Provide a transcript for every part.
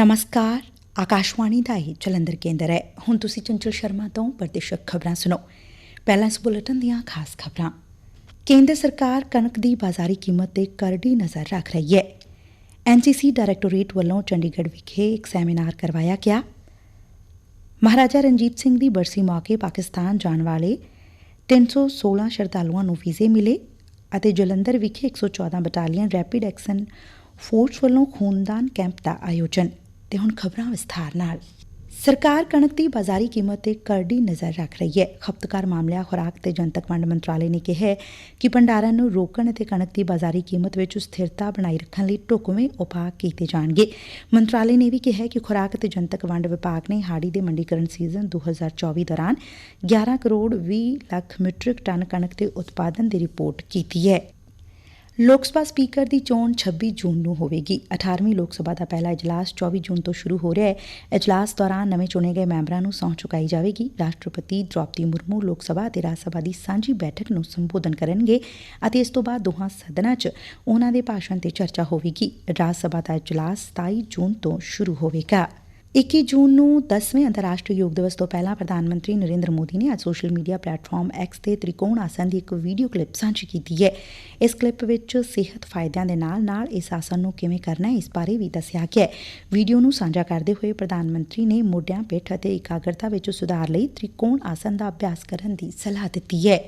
ਨਮਸਕਾਰ ਆਕਾਸ਼ਵਾਣੀ ਦਾ ਇਹ ਜਲੰਧਰ ਕੇਂਦਰ ਹੈ ਹੁਣ ਤੁਸੀਂ ਚੰਚਲ ਸ਼ਰਮਾ ਤੋਂ ਪ੍ਰਤੀਸ਼ਤ ਖਬਰਾਂ ਸੁਣੋ ਪਹਿਲਾਂ ਇਸ ਬੁਲੇਟਿਨ ਦੀਆਂ ਖਾਸ ਖਬਰਾਂ ਕੇਂਦਰ ਸਰਕਾਰ ਕਣਕ ਦੀ ਬਾਜ਼ਾਰੀ ਕੀਮਤ ਤੇ ਕਰੜੀ ਨਜ਼ਰ ਰੱਖ ਰਹੀ ਹੈ ਐਨਸੀਸੀ ਡਾਇਰੈਕਟੋਰੇਟ ਵੱਲੋਂ ਚੰਡੀਗੜ੍ਹ ਵਿਖੇ ਇੱਕ ਸੈਮੀਨਾਰ ਕਰਵਾਇਆ ਗਿਆ ਮਹਾਰਾਜਾ ਰਣਜੀਤ ਸਿੰਘ ਦੀ ਬਰਸੀ ਮੌਕੇ ਪਾਕਿਸਤਾਨ ਜਾਣ ਵਾਲੇ 316 ਸ਼ਰਧਾਲੂਆਂ ਨੂੰ ਵੀਜ਼ੇ ਮਿਲੇ ਅਤੇ ਜਲੰਧਰ ਵਿਖੇ 114 ਬਟਾਲੀਅਨ ਰੈਪਿਡ ਐਕਸ਼ਨ ਫੋਰਸ ਵੱਲੋਂ ਖੂਨਦਾਨ ਕੈਂਪ ਦਾ ਆਯੋਜਨ ਤੇ ਹੁਣ ਖਬਰਾਂ ਵਿਸਥਾਰ ਨਾਲ। ਸਰਕਾਰ ਕਣਕ ਦੀ ਬਾਜ਼ਾਰੀ ਕੀਮਤ ਤੇ ਕਰੜੀ ਨਜ਼ਰ ਰੱਖ ਰਹੀ ਹੈ। ਖਪਤਕਾਰ ਮਾਮਲਿਆਂ ਖੁਰਾਕ ਤੇ ਜਨਤਕ ਵੰਡ ਮੰਤਰਾਲੇ ਨੇ ਕਿਹਾ ਕਿ ਭੰਡਾਰਨ ਨੂੰ ਰੋਕਣ ਅਤੇ ਕਣਕ ਦੀ ਬਾਜ਼ਾਰੀ ਕੀਮਤ ਵਿੱਚ ਸਥਿਰਤਾ ਬਣਾਈ ਰੱਖਣ ਲਈ ਢੁਕਵੇਂ ਉਪਾਅ ਕੀਤੇ ਜਾਣਗੇ। ਮੰਤਰਾਲੇ ਨੇ ਵੀ ਕਿਹਾ ਕਿ ਖੁਰਾਕ ਤੇ ਜਨਤਕ ਵੰਡ ਵਿਭਾਗ ਨੇ ਹਾੜੀ ਦੇ ਮੰਡੀਕਰਨ ਸੀਜ਼ਨ 2024 ਦੌਰਾਨ 11 ਕਰੋੜ 20 ਲੱਖ ਮੀਟ੍ਰਿਕ ਟਨ ਕਣਕ ਦੇ ਉਤਪਾਦਨ ਦੀ ਰਿਪੋਰਟ ਕੀਤੀ ਹੈ। ਲੋਕ ਸਭਾ ਸਪੀਕਰ ਦੀ ਚੋਣ 26 ਜੂਨ ਨੂੰ ਹੋਵੇਗੀ। 18ਵੀਂ ਲੋਕ ਸਭਾ ਦਾ ਪਹਿਲਾ ਇਜਲਾਸ 24 ਜੂਨ ਤੋਂ ਸ਼ੁਰੂ ਹੋ ਰਿਹਾ ਹੈ। ਇਜਲਾਸ ਦੌਰਾਨ ਨਵੇਂ ਚੁਣੇ ਗਏ ਮੈਂਬਰਾਂ ਨੂੰ ਸਹੁੰ ਚੁਕਾਈ ਜਾਵੇਗੀ। ਰਾਸ਼ਟਰਪਤੀ ਦ੍ਰੋਪਦੀ ਮੁਰਮੂ ਲੋਕ ਸਭਾ ਅਤੇ ਰਾਜ ਸਭਾ ਦੀ ਸਾਂਝੀ ਬੈਠਕ ਨੂੰ ਸੰਬੋਧਨ ਕਰਨਗੇ ਅਤੇ ਇਸ ਤੋਂ ਬਾਅਦ ਦੋਹਾਂ ਸਦਨਾਂ 'ਚ ਉਹਨਾਂ ਦੇ ਭਾਸ਼ਣ ਤੇ ਚਰਚਾ ਹੋਵੇਗੀ। ਰਾਜ ਸਭਾ ਦਾ ਇਜਲਾਸ 27 ਜੂਨ ਤੋਂ ਸ਼ੁਰੂ ਹੋਵੇਗਾ। 21 ਜੂਨ ਨੂੰ 10ਵੇਂ ਅੰਤਰਰਾਸ਼ਟਰੀ ਯੋਗ ਦਿਵਸ ਤੋਂ ਪਹਿਲਾਂ ਪ੍ਰਧਾਨ ਮੰਤਰੀ ਨਰਿੰਦਰ ਮੋਦੀ ਨੇ ਅੱਜ ਸੋਸ਼ਲ ਮੀਡੀਆ ਪਲੇਟਫਾਰਮ ਐਕਸ ਤੇ ਤ੍ਰਿਕੋਣ ਆਸਨ ਦੀ ਇੱਕ ਵੀਡੀਓ ਕਲਿੱਪ ਸਾਂਝੀ ਕੀਤੀ ਹੈ। ਇਸ ਕਲਿੱਪ ਵਿੱਚ ਸਿਹਤ ਫਾਇਦਿਆਂ ਦੇ ਨਾਲ-ਨਾਲ ਇਸ ਆਸਨ ਨੂੰ ਕਿਵੇਂ ਕਰਨਾ ਹੈ ਇਸ ਬਾਰੇ ਵੀ ਦੱਸਿਆ ਗਿਆ ਹੈ। ਵੀਡੀਓ ਨੂੰ ਸਾਂਝਾ ਕਰਦੇ ਹੋਏ ਪ੍ਰਧਾਨ ਮੰਤਰੀ ਨੇ ਮੋਢਿਆਂ ਪਿੱਠ ਅਤੇ ਇਕਾਗਰਤਾ ਵਿੱਚ ਸੁਧਾਰ ਲਈ ਤ੍ਰਿਕੋਣ ਆਸਨ ਦਾ ਅਭਿਆਸ ਕਰਨ ਦੀ ਸਲਾਹ ਦਿੱਤੀ ਹੈ।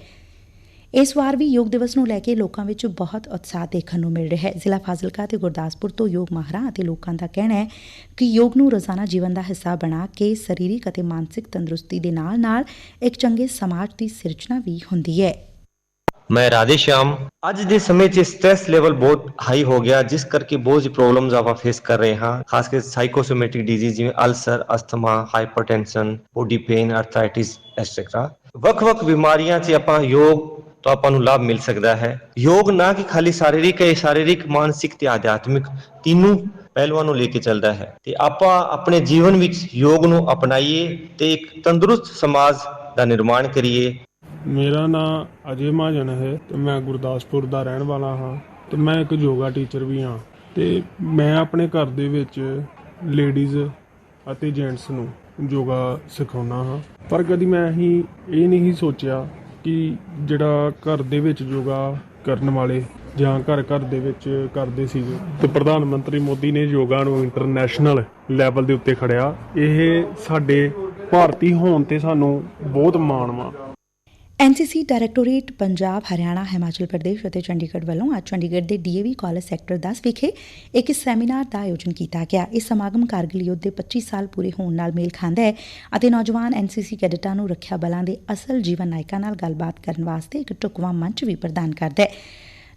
ਇਸ ਵਾਰ ਵੀ ਯੋਗ ਦਿਵਸ ਨੂੰ ਲੈ ਕੇ ਲੋਕਾਂ ਵਿੱਚ ਬਹੁਤ ਉਤਸ਼ਾਹ ਦੇਖਣ ਨੂੰ ਮਿਲ ਰਿਹਾ ਹੈ। ਜ਼ਿਲ੍ਹਾ ਫਾਜ਼ਿਲਕਾ ਤੇ ਗੁਰਦਾਸਪੁਰ ਤੋਂ ਯੋਗ ਮਾਹਰਾਂ ਅਤੇ ਲੋਕਾਂ ਦਾ ਕਹਿਣਾ ਹੈ ਕਿ ਯੋਗ ਨੂੰ ਰੋਜ਼ਾਨਾ ਜੀਵਨ ਦਾ ਹਿੱਸਾ ਬਣਾ ਕੇ ਸਰੀਰਕ ਅਤੇ ਮਾਨਸਿਕ ਤੰਦਰੁਸਤੀ ਦੇ ਨਾਲ-ਨਾਲ ਇੱਕ ਚੰਗੇ ਸਮਾਜ ਦੀ ਸਿਰਜਣਾ ਵੀ ਹੁੰਦੀ ਹੈ। ਮੈਂ ਰਾਧੇ ਸ਼ਾਮ। ਅੱਜ ਦੇ ਸਮੇਂ 'ਚ ਸਟ੍ਰੈਸ ਲੈਵਲ ਬਹੁਤ ਹਾਈ ਹੋ ਗਿਆ ਜਿਸ ਕਰਕੇ ਬਹੁਤ ਜਿਹੀ ਪ੍ਰੋਬਲਮਸ ਆਪਾਂ ਫੇਸ ਕਰ ਰਹੇ ਹਾਂ ਖਾਸ ਕਰਕੇ ਸਾਈਕੋਸੋਮੈਟਿਕ ਡਿਜ਼ੀਜ਼ ਜਿਵੇਂ ulcer asthma hypertension body pain arthritis etcetera ਵੱਖ-ਵੱਖ ਬਿਮਾਰੀਆਂ 'ਚ ਆਪਾਂ ਯੋਗ ਤੋਂ ਆਪਾਂ ਨੂੰ ਲਾਭ ਮਿਲ ਸਕਦਾ ਹੈ। ਯੋਗ ਨਾ ਕਿ ਖਾਲੀ ਸਰੀਰਕ ਹੈ ਸਰੀਰਕ, ਮਾਨਸਿਕ ਤੇ ਆਧਿਆਤਮਿਕ ਤਿੰਨੋਂ ਪਹਿਲੂਆਂ ਨੂੰ ਲੈ ਕੇ ਚੱਲਦਾ ਹੈ। ਤੇ ਆਪਾਂ ਆਪਣੇ ਜੀਵਨ ਵਿੱਚ ਯੋਗ ਨੂੰ ਅਪਣਾਈਏ ਤੇ ਇੱਕ ਤੰਦਰੁਸਤ ਸਮਾਜ ਦਾ ਨਿਰਮਾਣ ਕਰੀਏ। ਮੇਰਾ ਨਾਮ ਅਜੇ ਮਹਾਜਨ ਹੈ ਤੇ ਮੈਂ ਗੁਰਦਾਸਪੁਰ ਦਾ ਰਹਿਣ ਵਾਲਾ ਹਾਂ ਤੇ ਮੈਂ ਇੱਕ ਯੋਗਾ ਟੀਚਰ ਵੀ ਹਾਂ। ਤੇ ਮੈਂ ਆਪਣੇ ਘਰ ਦੇ ਵਿੱਚ ਲੇਡੀਜ਼ ਅਤੇ ਜੈਂਟਸ ਨੂੰ ਯੋਗਾ ਸਿਖਾਉਣਾ ਹਾਂ। ਪਰ ਕਦੀ ਮੈਂ ਹੀ ਇਹ ਨਹੀਂ ਸੋਚਿਆ ਕਿ ਜਿਹੜਾ ਘਰ ਦੇ ਵਿੱਚ ਯੋਗਾ ਕਰਨ ਵਾਲੇ ਜਾਂ ਘਰ ਘਰ ਦੇ ਵਿੱਚ ਕਰਦੇ ਸੀਗੇ। ਤੇ ਪ੍ਰਧਾਨ ਮੰਤਰੀ ਮੋਦੀ ਨੇ ਯੋਗਾ ਨੂੰ ਇੰਟਰਨੈਸ਼ਨਲ ਲੈਵਲ ਦੇ ਉੱਤੇ ਖੜਿਆ। ਇਹ ਸਾਡੇ ਭਾਰਤੀ ਹੋਣ ਤੇ ਸਾਨੂੰ ਬਹੁਤ ਮਾਣ ਵਾ। ਐਨਸੀਸੀ ਡਾਇਰੈਕਟੋਰੇਟ ਪੰਜਾਬ, ਹਰਿਆਣਾ, ਹਿਮਾਚਲ ਪ੍ਰਦੇਸ਼ ਅਤੇ ਚੰਡੀਗੜ੍ਹ ਵੱਲੋਂ ਅੱਜ ਚੰਡੀਗੜ੍ਹ ਦੇ ਡੀਏਵੀ ਕਾਲਜ ਸੈਕਟਰ 10 ਵਿਖੇ ਇੱਕ ਸੈਮੀਨਾਰ ਦਾ ਆਯੋਜਨ ਕੀਤਾ ਗਿਆ। ਇਸ ਸਮਾਗਮ ਕਾਰਗਿਲ ਯੁੱਧ ਦੇ 25 ਸਾਲ ਪੂਰੇ ਹੋਣ ਨਾਲ ਮੇਲ ਖਾਂਦਾ ਹੈ ਅਤੇ ਨੌਜਵਾਨ ਐਨਸੀਸੀ ਕੈਡਟਾਂ ਨੂੰ ਰੱਖਿਆ ਬਲਾਂ ਦੇ ਅਸਲ ਜੀਵਨ ਨਾਇਕਾਂ ਨਾਲ ਗੱਲਬਾਤ ਕਰਨ ਵਾਸਤੇ ਇੱਕ ਢੁਕਵਾਂ ਮੰਚ ਵੀ ਪ੍ਰਦਾਨ ਕਰਦਾ ਹੈ।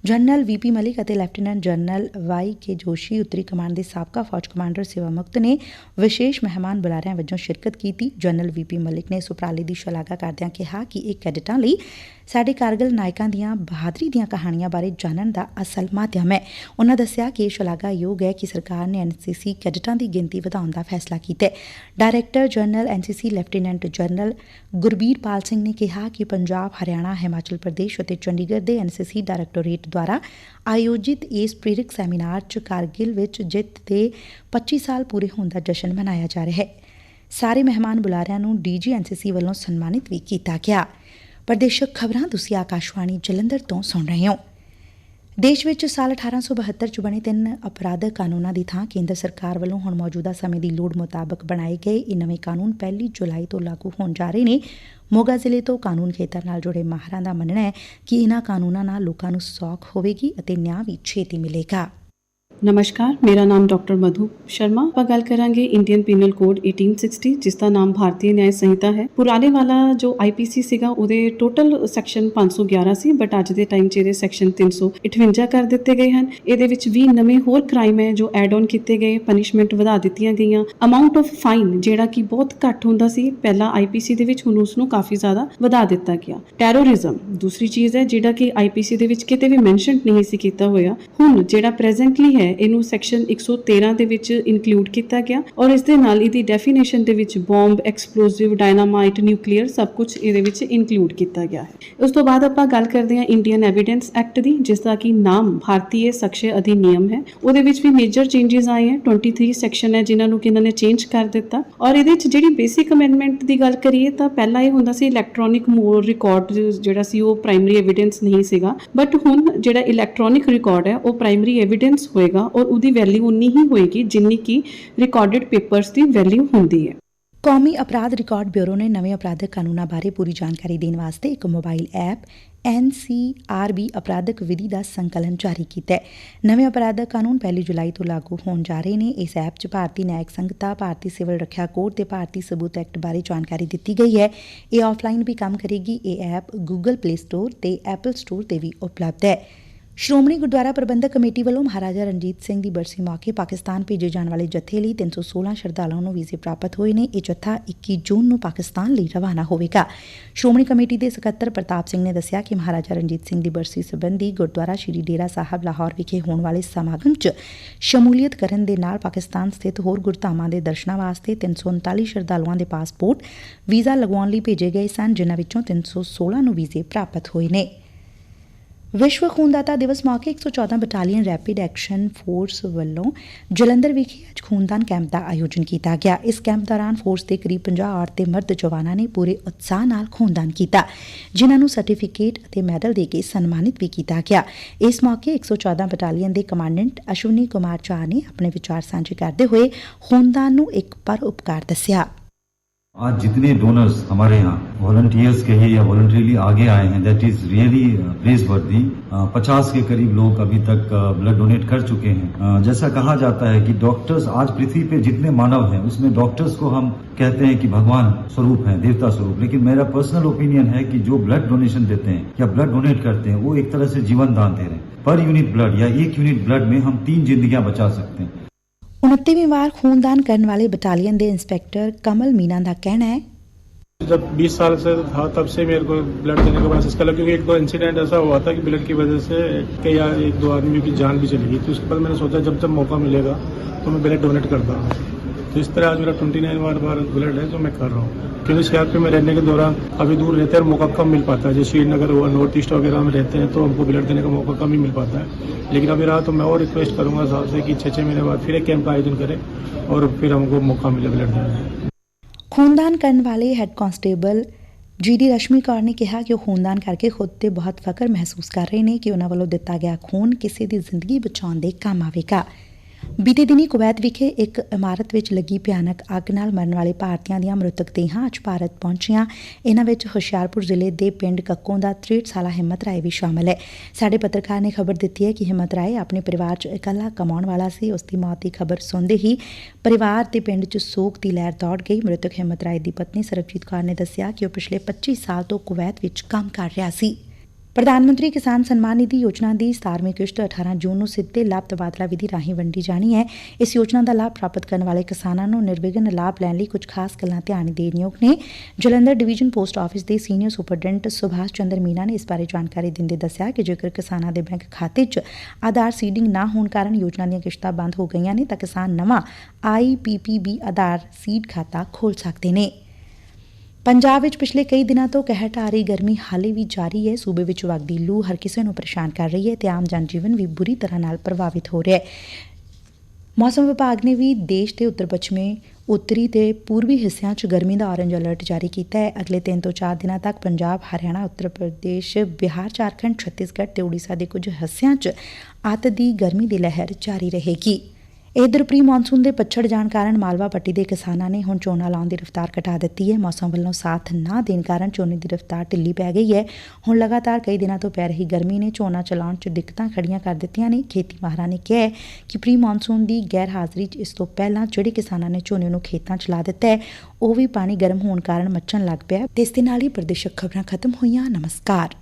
ਜਨਰਲ ਵੀਪੀ ਮਲਿਕ ਅਤੇ lieutenant general Y K Joshi, ਉੱਤਰੀ ਕਮਾਂਡ ਦੇ ਸਾਬਕਾ ਫੌਜ ਕਮਾਂਡਰ ਸੇਵਾ ਮੁਕਤ ਨੇ ਵਿਸ਼ੇਸ਼ ਮਹਿਮਾਨ ਬੁਲਾਰਿਆਂ ਵਜੋਂ ਸ਼ਿਰਕਤ ਕੀਤੀ। ਜਨਰਲ ਵੀਪੀ ਮਲਿਕ ਨੇ ਇਸ ਉਪਰਾਲੇ ਦੀ ਸ਼ਲਾਘਾ ਕਰਦਿਆਂ ਕਿਹਾ ਕਿ ਇਹ ਕੈਡਟਾਂ ਲਈ ਸਾਡੇ ਕਾਰਗਲ ਨਾਇਕਾਂ ਦੀਆਂ ਬਹਾਦਰੀ ਦੀਆਂ ਕਹਾਣੀਆਂ ਬਾਰੇ ਜਾਣਨ ਦਾ ਅਸਲ ਮਾਧਿਅਮ ਹੈ। ਉਹਨਾਂ ਦੱਸਿਆ ਕਿ ਇਹ ਸ਼ਲਾਘਾਯੋਗ ਹੈ ਕਿ ਸਰਕਾਰ ਨੇ ਐਨਸੀਸੀ ਕੈਡਟਾਂ ਦੀ ਗਿਣਤੀ ਵਧਾਉਣ ਦਾ ਫੈਸਲਾ ਕੀਤਾ ਹੈ। Director general NCC lieutenant general Gurbirpal Singh ਨੇ ਕਿਹਾ ਕਿ ਪੰਜਾਬ, ਹਰਿਆਣਾ, ਹਿਮਾਚਲ ਪ੍ਰਦੇਸ਼ ਅਤੇ ਚੰਡੀਗੜ੍ਹ ਦੇ ਐਨਸੀਸੀ ਡਾਇਰੈਕਟੋਰੇਟ ਦੁਆਰਾ ਆਯੋਜਿਤ ਇਸ ਪ੍ਰੇਰਕ ਸੈਮੀਨਾਰ 'ਚ ਕਾਰਗਿਲ ਵਿੱਚ ਜਿੱਤ ਦੇ 25 ਸਾਲ ਪੂਰੇ ਹੋਣ ਦਾ ਜਸ਼ਨ ਮਨਾਇਆ ਜਾ ਰਿਹਾ ਹੈ। ਸਾਰੇ ਮਹਿਮਾਨ ਬੁਲਾਰਿਆਂ ਨੂੰ ਡੀਜੀ ਐਨਸੀਸੀ ਵੱਲੋਂ ਸਨਮਾਨਿਤ ਵੀ ਕੀਤਾ ਗਿਆ। ਪ੍ਰਦੇਸ਼ਕ ਖਬਰਾਂ ਤੁਸੀਂ ਆਕਾਸ਼ਵਾਣੀ ਜਲੰਧਰ ਤੋਂ ਸੁਣ ਰਹੇ ਹੋ। ਦੇਸ਼ ਵਿੱਚ ਸਾਲ 1872 ਚ ਬਣੇ ਤਿੰਨ ਅਪਰਾਧਕ ਕਾਨੂੰਨਾਂ ਦੀ ਥਾਂ ਕੇਂਦਰ ਸਰਕਾਰ ਵੱਲੋਂ ਹੁਣ ਮੌਜੂਦਾ ਸਮੇਂ ਦੀ ਲੋੜ ਮੁਤਾਬਕ ਬਣਾਏ ਗਏ। ਇਹ ਨਵੇਂ ਕਾਨੂੰਨ ਪਹਿਲੀ ਜੁਲਾਈ ਤੋਂ ਲਾਗੂ ਹੋਣ ਜਾ ਰਹੇ ਨੇ। ਮੋਗਾ ਜ਼ਿਲ੍ਹੇ ਤੋਂ ਕਾਨੂੰਨ ਖੇਤਰ ਨਾਲ ਜੁੜੇ ਮਾਹਰਾਂ ਦਾ ਮੰਨਣਾ ਹੈ ਕਿ ਇਹਨਾਂ ਕਾਨੂੰਨਾਂ ਨਾਲ ਲੋਕਾਂ ਨੂੰ ਸੌਖ ਹੋਵੇਗੀ ਅਤੇ ਨਿਆਂ ਵੀ ਛੇਤੀ ਮਿਲੇਗਾ। ਨਮਸਕਾਰ, ਮੇਰਾ ਨਾਮ ਡਾਕਟਰ ਮਧੂ ਸ਼ਰਮਾ। ਆਪਾਂ ਗੱਲ ਕਰਾਂਗੇ ਇੰਡੀਅਨ ਪੀਨਲ ਕੋਡ 1860 ਜਿਸ ਦਾ ਨਾਮ ਭਾਰਤੀ ਨਿਆਂ ਸੰਹਿਤਾ ਹੈ। ਪੁਰਾਣੇ ਵਾਲਾ ਜੋ ਆਈਪੀਸੀ ਸੀਗਾ, ਉਹਦੇ ਟੋਟਲ ਸੈਕਸ਼ਨ 511 ਸੀ ਬਟ ਅੱਜ ਦੇ ਟਾਈਮ 'ਚ ਇਹਦੇ ਸੈਕਸ਼ਨ 358 ਕਰ ਦਿੱਤੇ ਗਏ ਹਨ। ਇਹਦੇ ਵਿੱਚ 20 ਨਵੇਂ ਹੋਰ ਕ੍ਰਾਈਮ ਹੈ ਜੋ ਐਡ ਆਨ ਕੀਤੇ ਗਏ ਪਨਿਸ਼ਮੈਂਟ ਵਧਾ ਦਿੱਤੀਆਂ ਗਈਆਂ। ਅਮਾਉਂਟ ਆਫ ਫਾਈਨ ਜਿਹੜਾ ਕਿ ਬਹੁਤ ਘੱਟ ਹੁੰਦਾ ਸੀ, ਪਹਿਲਾਂ ਆਈਪੀਸੀ ਦੇ ਵਿੱਚ ਹੁਣ ਉਸ ਨੂੰ ਕਾਫੀ ਜ਼ਿਆਦਾ ਵਧਾ ਦਿੱਤਾ ਗਿਆ। ਟੈਰੋਰਿਜ਼ਮ ਦੂਸਰੀ ਚੀਜ਼ ਹੈ ਜਿਹੜਾ ਕਿ ਆਈਪੀਸੀ ਦੇ ਵਿੱਚ ਕਿਤੇ ਵੀ ਮੈਂਸ਼ਨ ਨਹੀਂ ਸੀ ਕੀਤਾ ਹੋਇਆ। ਹੁਣ ਜਿਹੜਾ ਪ੍ਰੈਜ਼ੈਂਟਲੀ ਹੈ ਹੈ, ਇਹਨੂੰ ਸੈਕਸ਼ਨ 113 ਦੇ ਵਿੱਚ ਇਨਕਲੂਡ ਕੀਤਾ ਗਿਆ ਔਰ ਇਸ ਦੇ ਨਾਲ ਇਹਦੀ ਡੈਫੀਨੇਸ਼ਨ ਦੇ ਵਿੱਚ ਬੰਬ ਐਕਸਪਲੋਸਿਵ ਡਾਇਨਾਮਾਈਟ ਨਿਊਕਲੀਅਰ ਸਭ ਕੁਝ ਇਹਦੇ ਵਿੱਚ ਇਨਕਲੂਡ ਕੀਤਾ ਗਿਆ ਹੈ। ਉਸ ਤੋਂ ਬਾਅਦ ਆਪਾਂ ਗੱਲ ਕਰਦੇ ਹਾਂ ਇੰਡੀਅਨ ਐਵੀਡੈਂਸ ਐਕਟ ਦੀ, ਜਿਸ ਦਾ ਕਿ ਨਾਮ ਭਾਰਤੀय ਸਕਸ਼ੇ ਅਧਿਨਿਯਮ ਹੈ। ਉਹਦੇ ਵਿੱਚ ਵੀ ਮੇਜਰ ਚੇਂਜਸ ਆਏ ਹੈ 23 ਸੈਕਸ਼ਨ ਹੈ ਜਿਨ੍ਹਾਂ ਨੂੰ ਕਿ ਇਹਨਾਂ ਨੇ ਚੇਂਜ ਕਰ ਦਿੱਤਾ। ਔਰ ਇਹਦੇ ਵਿੱਚ ਜਿਹੜੀ ਬੇਸਿਕ ਅਮੈਂਡਮੈਂਟ ਦੀ ਗੱਲ ਕਰੀਏ ਤਾਂ ਪਹਿਲਾਂ ਇਹ ਹੁੰਦਾ ਸੀ ਇਲੈਕਟ੍ਰੋਨਿਕ ਮੋਡ ਰਿਕਾਰਡ ਜਿਹੜਾ ਸੀ ਉਹ ਪ੍ਰਾਇਮਰੀ ਐਵੀਡੈਂਸ ਨਹੀਂ ਸੀਗਾ। ਬਟ ਹੁਣ ਜਿਹੜਾ ਇਲੈਕਟ੍ਰੋਨਿਕ ਰਿਕਾਰਡ ਹੈ, ਉਹ ਪ੍ਰਾਇਮਰੀ ਐਵੀਡੈਂਸ ਹੋਏਗਾ। ਔਰ ਉਹਦੀ ਵੈਲਿਊ ਉਨੀ ਹੀ ਹੋਏਗੀ ਜਿੰਨੀ ਕਿ ਰਿਕਾਰਡਡ ਪੇਪਰਸ ਦੀ ਵੈਲਿਊ ਹੁੰਦੀ ਹੈ। ਕੌਮੀ ਅਪਰਾਧ ਰਿਕਾਰਡ ਬਿਊਰੋ ਨੇ ਨਵੇਂ ਅਪਰਾਧਿਕ ਕਾਨੂੰਨਾਂ ਬਾਰੇ ਪੂਰੀ ਜਾਣਕਾਰੀ ਦੇਣ ਵਾਸਤੇ ਇੱਕ ਮੋਬਾਈਲ ਐਪ ਐਨਸੀਆਰਬੀ ਅਪਰਾਧਿਕ ਵਿਧੀ ਦਾ ਸੰਕਲਨ ਜਾਰੀ ਕੀਤਾ ਹੈ। ਨਵੇਂ ਅਪਰਾਧਿਕ ਕਾਨੂੰਨ 1 ਜੁਲਾਈ ਤੋਂ ਲਾਗੂ ਹੋਣ ਜਾ ਰਹੇ ਨੇ। ਇਸ ਐਪ 'ਚ ਭਾਰਤੀ ਨਿਆਇਕ ਸੰਗਤਾ, ਭਾਰਤੀ ਸਿਵਲ ਰੱਖਿਆ ਕੋਡ ਤੇ ਭਾਰਤੀ ਸਬੂਤ ਐਕਟ ਬਾਰੇ ਜਾਣਕਾਰੀ ਦਿੱਤੀ ਗਈ ਹੈ। ਇਹ ਆਫਲਾਈਨ ਵੀ ਕੰਮ ਕਰੇਗੀ। ਇਹ ਐਪ ਗੂਗਲ ਪਲੇ ਸਟੋਰ ਤੇ ਐਪਲ ਸਟੋਰ ਤੇ ਵੀ ਉਪਲਬਧ ਹੈ। ਸ਼੍ਰੋਮਣੀ ਗੁਰਦੁਆਰਾ ਪ੍ਰਬੰਧਕ ਕਮੇਟੀ ਵੱਲੋਂ ਮਹਾਰਾਜਾ ਰਣਜੀਤ ਸਿੰਘ ਦੀ ਬਰਸੀ ਮੌਕੇ ਪਾਕਿਸਤਾਨ ਭੇਜੇ ਜਾਣ ਵਾਲੇ ਜਥੇ ਲਈ 316 ਸ਼ਰਧਾਲੂਆਂ ਨੂੰ ਵੀਜ਼ੇ ਪ੍ਰਾਪਤ ਹੋਏ ਨੇ। ਇਹ ਜਥਾ 21 ਜੂਨ ਨੂੰ ਪਾਕਿਸਤਾਨ ਲਈ ਰਵਾਨਾ ਹੋਵੇਗਾ। ਸ਼੍ਰੋਮਣੀ ਕਮੇਟੀ ਦੇ ਸਕੱਤਰ ਪ੍ਰਤਾਪ ਸਿੰਘ ਨੇ ਦੱਸਿਆ ਕਿ ਮਹਾਰਾਜਾ ਰਣਜੀਤ ਸਿੰਘ ਦੀ ਬਰਸੀ ਸੰਬੰਧੀ ਗੁਰਦੁਆਰਾ ਸ਼੍ਰੀ ਡੇਰਾ ਸਾਹਿਬ, ਲਾਹੌਰ ਵਿਖੇ ਹੋਣ ਵਾਲੇ ਸਮਾਗਮ 'ਚ ਸ਼ਮੂਲੀਅਤ ਕਰਨ ਦੇ ਨਾਲ ਪਾਕਿਸਤਾਨ ਸਥਿਤ ਹੋਰ ਗੁਰਧਾਮਾਂ ਦੇ ਦਰਸ਼ਨਾਂ ਵਾਸਤੇ 339 ਸ਼ਰਧਾਲੂਆਂ ਦੇ ਪਾਸਪੋਰਟ, ਵੀਜ਼ਾ ਲਗਵਾਉਣ ਲਈ ਭੇਜੇ ਗਏ ਸਨ, ਜਿਨ੍ਹਾਂ ਵਿੱਚੋਂ 316 ਨੂੰ ਵੀਜ਼ੇ ਪ੍ਰਾਪਤ ਹੋਏ ਨੇ। ਵਿਸ਼ਵ ਖੂਨਦਾਤਾ ਦਿਵਸ ਮੌਕੇ 114 ਬਟਾਲੀਅਨ ਰੈਪਿਡ ਐਕਸ਼ਨ ਫੋਰਸ ਵੱਲੋਂ ਜਲੰਧਰ ਵਿਖੇ ਅੱਜ ਖੂਨਦਾਨ ਕੈਂਪ ਦਾ ਆਯੋਜਨ ਕੀਤਾ ਗਿਆ। ਇਸ ਕੈਂਪ ਦੌਰਾਨ ਫੋਰਸ ਦੇ ਕਰੀਬ 50 ਔਰਤ ਤੇ ਮਰਦ ਜਵਾਨਾਂ ਨੇ ਪੂਰੇ ਉਤਸ਼ਾਹ ਨਾਲ ਖੂਨਦਾਨ ਕੀਤਾ, ਜਿਨ੍ਹਾਂ ਨੂੰ ਸਰਟੀਫਿਕੇਟ ਅਤੇ ਮੈਡਲ ਦੇ ਕੇ ਸਨਮਾਨਿਤ ਵੀ ਕੀਤਾ ਗਿਆ। ਇਸ ਮੌਕੇ 114 ਬਟਾਲੀਅਨ ਦੇ ਕਮਾਂਡੈਂਟ ਅਸ਼ਵਨੀ ਕੁਮਾਰ ਚਾਹ ਨੇ ਆਪਣੇ ਵਿਚਾਰ ਸਾਂਝੇ ਕਰਦੇ ਹੋਏ ਖੂਨਦਾਨ ਨੂੰ ਇੱਕ ਪਰ ਉਪਕਾਰ ਦੱਸਿਆ। आज जितने डोनर्स हमारे यहाँ वॉलंटियर्स कहिए या वॉलंटरीली आगे आए हैं दैट इज़ रियली प्रेज वर्दी पचास के करीब लोग अभी तक ब्लड डोनेट कर चुके हैं। अ, जैसा कहा जाता है कि डॉक्टर्स आज पृथ्वी पे जितने मानव हैं उसमें डॉक्टर्स को हम कहते हैं कि भगवान स्वरूप हैं देवता स्वरूप। लेकिन मेरा पर्सनल ओपिनियन है कि जो ब्लड डोनेशन देते हैं या ब्लड डोनेट करते हैं वो एक तरह से जीवन दान दे रहे हैं। पर यूनिट ब्लड या एक यूनिट ब्लड में हम तीन जिंदगियाँ बचा सकते हैं। 29ਵੀਂ ਵਾਰ ਖੂਨਦਾਨ ਕਰਨ ਵਾਲੇ ਬਟਾਲੀਅਨ ਦੇ ਇੰਸਪੈਕਟਰ कमल मीना ਦਾ ਕਹਿਣਾ ਹੈ जब 20 साल से था तब से मेरे को ब्लड देने का प्रोसेस करा क्योंकि एक दो इंसिडेंट ऐसा हुआ था कि ब्लड की वजह से कई यार एक दो आदमी की जान भी चली गई तो उसके बाद मैंने सोचा जब जब मौका मिलेगा तो मैं ब्लड डोनेट करता हूँ तो इस तरह आज मेरा 29 बार बार ब्लड है जो मैं कर रहा हूँ क्योंकि सीआरपी में रहने के दौरान काफ़ी दूर रहते हैं और मौका कम मिल पाता है जैसे श्रीनगर हुआ नॉर्थ ईस्ट वगैरह में रहते हैं तो हमको ब्लड देने का मौका कम ही मिल पाता है लेकिन अभी रहा तो मैं और रिक्वेस्ट करूंगा साहब से कि छः छः महीने बाद फिर एक कैंप का आयोजन करें और फिर हमको मौका मिले ब्लड देने का ਖੂਨਦਾਨ ਕਰਨ ਵਾਲੇ head constable GD Rashmi Kaur ਨੇ ਕਿਹਾ ਕਿ ਉਹ ਖੂਨਦਾਨ ਕਰਕੇ ਖੁਦ ਤੇ ਬਹੁਤ ਫਖਰ ਮਹਿਸੂਸ ਕਰ ਰਹੇ ਨੇ ਕਿ ਉਹਨਾਂ ਵੱਲੋਂ ਦਿੱਤਾ ਗਿਆ ਖੂਨ ਕਿਸੇ ਦੀ ਜ਼ਿੰਦਗੀ ਬਚਾਉਣ ਦੇ ਕੰਮ ਆਵੇਗਾ ਬੀਤੇ ਦਿਨੀ ਕੁਵੈਤ ਵਿਖੇ ਇੱਕ ਇਮਾਰਤ ਵਿੱਚ ਲੱਗੀ ਭਿਆਨਕ ਅੱਗ ਨਾਲ ਮਰਨ ਵਾਲੇ ਭਾਰਤੀਆਂ ਦੀਆਂ ਮ੍ਰਿਤਕ ਦੇਹਾਂ ਅੱਜ ਭਾਰਤ ਪਹੁੰਚੀਆਂ। ਇਹਨਾਂ ਵਿੱਚ ਹੁਸ਼ਿਆਰਪੁਰ ਜ਼ਿਲ੍ਹੇ ਦੇ ਪਿੰਡ ਕੱਕੋਂ ਦਾ 63 ਸਾਲਾ ਹਿੰਮਤ ਰਾਏ ਵੀ ਸ਼ਾਮਲ ਹੈ। ਸਾਡੇ ਪੱਤਰਕਾਰ ਨੇ ਖਬਰ ਦਿੱਤੀ ਹੈ ਕਿ ਹਿੰਮਤ ਰਾਏ ਆਪਣੇ ਪਰਿਵਾਰ 'ਚ ਇਕੱਲਾ ਕਮਾਉਣ ਵਾਲਾ ਸੀ। ਉਸ ਦੀ ਮੌਤ ਦੀ ਖਬਰ ਸੁਣਦੇ ਹੀ ਪਰਿਵਾਰ ਤੇ ਪਿੰਡ 'ਚ ਸੋਗ ਦੀ ਲਹਿਰ ਦੌੜ ਗਈ। ਮ੍ਰਿਤਕ ਹਿੰਮਤ ਰਾਏ ਦੀ ਪਤਨੀ ਸਰਬਜੀਤ ਕੌਰ ਨੇ ਦੱਸਿਆ ਕਿ ਉਹ ਪਿਛਲੇ 25 ਸਾਲ ਤੋਂ ਕੁਵੈਤ ਵਿੱਚ ਕੰਮ ਕਰ ਰਿਹਾ ਸੀ। ਪ੍ਰਧਾਨ ਮੰਤਰੀ ਕਿਸਾਨ ਸਨਮਾਨ ਨਿਧੀ ਯੋਜਨਾ ਦੀ 17ਵੀਂ ਕਿਸ਼ਤ 18 ਜੂਨ ਨੂੰ ਸਿੱਧੇ ਲਾਭ ਤਬਾਦਲਾ ਵਿਧੀ ਰਾਹੀਂ ਵੰਡੀ ਜਾਣੀ ਹੈ। ਇਸ ਯੋਜਨਾ ਦਾ ਲਾਭ ਪ੍ਰਾਪਤ ਕਰਨ ਵਾਲੇ ਕਿਸਾਨਾਂ ਨੂੰ ਨਿਰਵਿਘਨ ਲਾਭ ਲੈਣ ਲਈ ਕੁਝ ਖਾਸ ਗੱਲਾਂ ਧਿਆਨ ਦੇਣਯੋਗ ਨੇ। ਜਲੰਧਰ ਡਿਵੀਜ਼ਨ ਪੋਸਟ ਆਫਿਸ ਦੇ ਸੀਨੀਅਰ ਸੁਪਰਡੈਂਟ ਸੁਭਾਸ਼ ਚੰਦਰ ਮੀਨਾ ਨੇ ਇਸ ਬਾਰੇ ਜਾਣਕਾਰੀ ਦਿੰਦੇ ਦੱਸਿਆ ਕਿ ਜੇਕਰ ਕਿਸਾਨਾਂ ਦੇ ਬੈਂਕ ਖਾਤੇ 'ਚ ਆਧਾਰ ਸੀਡਿੰਗ ਨਾ ਹੋਣ ਕਾਰਨ ਯੋਜਨਾ ਦੀਆਂ ਕਿਸ਼ਤਾਂ ਬੰਦ ਹੋ ਗਈਆਂ ਨੇ ਤਾਂ ਕਿਸਾਨ ਨਵਾਂ ਆਈਪੀਪੀਬੀ ਆਧਾਰ ਸੀਡ ਖਾਤਾ ਖੋਲ ਸਕਦੇ ਨੇ। ਪੰਜਾਬ ਵਿੱਚ ਪਿਛਲੇ ਕਈ ਦਿਨਾਂ ਤੋਂ ਕਹਿਟ ਆ ਰਹੀ ਗਰਮੀ ਹਾਲੇ ਵੀ ਜਾਰੀ ਹੈ। ਸੁਬੇ ਵਿੱਚ ਵਗਦੀ ਲੂ ਹਰ ਕਿਸੇ ਨੂੰ ਪਰੇਸ਼ਾਨ ਕਰ ਰਹੀ ਹੈ ਤੇ ਆਮ ਜਨਜੀਵਨ ਵੀ ਬੁਰੀ ਤਰ੍ਹਾਂ ਨਾਲ ਪ੍ਰਭਾਵਿਤ ਹੋ ਰਿਹਾ ਹੈ। ਮੌਸਮ ਵਿਭਾਗ ਨੇ ਵੀ ਦੇਸ਼ ਦੇ ਉੱਤਰ ਪੱਛਮੀ, ਉੱਤਰੀ ਤੇ ਪੂਰਬੀ ਹਿੱਸਿਆਂ 'ਚ ਗਰਮੀ ਦਾ ਔਰੰਜ ਅਲਰਟ ਜਾਰੀ ਕੀਤਾ ਹੈ। ਅਗਲੇ 3 ਤੋਂ 4 ਦਿਨਾਂ ਤੱਕ ਪੰਜਾਬ, ਹਰਿਆਣਾ, ਉੱਤਰ ਪ੍ਰਦੇਸ਼, ਬਿਹਾਰ, ਝਾਰਖੰਡ, ਛੱਤੀਸਗੜ੍ਹ ਤੇ ਓਡੀਸ਼ਾ ਦੇ ਕੁਝ ਹਿੱਸਿਆਂ 'ਚ ਅੱਤ ਦੀ ਗਰਮੀ ਦੀ ਲਹਿਰ ਜਾਰੀ ਰਹੇਗੀ। ਇਧਰ ਪ੍ਰੀ ਮਾਨਸੂਨ ਦੇ ਪੱਛੜ ਜਾਣ ਕਾਰਨ ਮਾਲਵਾ ਪੱਟੀ ਦੇ ਕਿਸਾਨਾਂ ਨੇ ਹੁਣ ਝੋਨਾ ਲਾਉਣ ਦੀ ਰਫ਼ਤਾਰ ਘਟਾ ਦਿੱਤੀ ਹੈ। ਮੌਸਮ ਵੱਲੋਂ ਸਾਥ ਨਾ ਦੇਣ ਕਾਰਨ ਝੋਨੇ ਦੀ ਰਫ਼ਤਾਰ ਢਿੱਲੀ ਪੈ ਗਈ ਹੈ। ਹੁਣ ਲਗਾਤਾਰ ਕਈ ਦਿਨਾਂ ਤੋਂ ਪੈ ਰਹੀ ਗਰਮੀ ਨੇ ਝੋਨਾ ਚਲਾਉਣ 'ਚ ਦਿੱਕਤਾਂ ਖੜੀਆਂ ਕਰ ਦਿੱਤੀਆਂ ਨੇ। ਖੇਤੀ ਮਾਹਰਾਂ ਨੇ ਕਿਹਾ ਕਿ ਪ੍ਰੀ ਮਾਨਸੂਨ ਦੀ ਗੈਰ ਹਾਜ਼ਰੀ 'ਚ ਇਸ ਤੋਂ ਪਹਿਲਾਂ ਜਿਹੜੇ ਕਿਸਾਨਾਂ ਨੇ ਝੋਨੇ ਨੂੰ ਖੇਤਾਂ 'ਚ ਲਾ ਦਿੱਤਾ ਹੈ, ਉਹ ਵੀ ਪਾਣੀ ਗਰਮ ਹੋਣ ਕਾਰਨ ਮੱਚਣ ਲੱਗ ਪਿਆ ਤੇ ਇਸ ਦੇ ਨਾਲ ਹੀ ਪ੍ਰਦੇਸ਼ਕ ਖਬਰਾਂ ਖਤਮ ਹੋਈਆਂ। ਨਮਸਕਾਰ।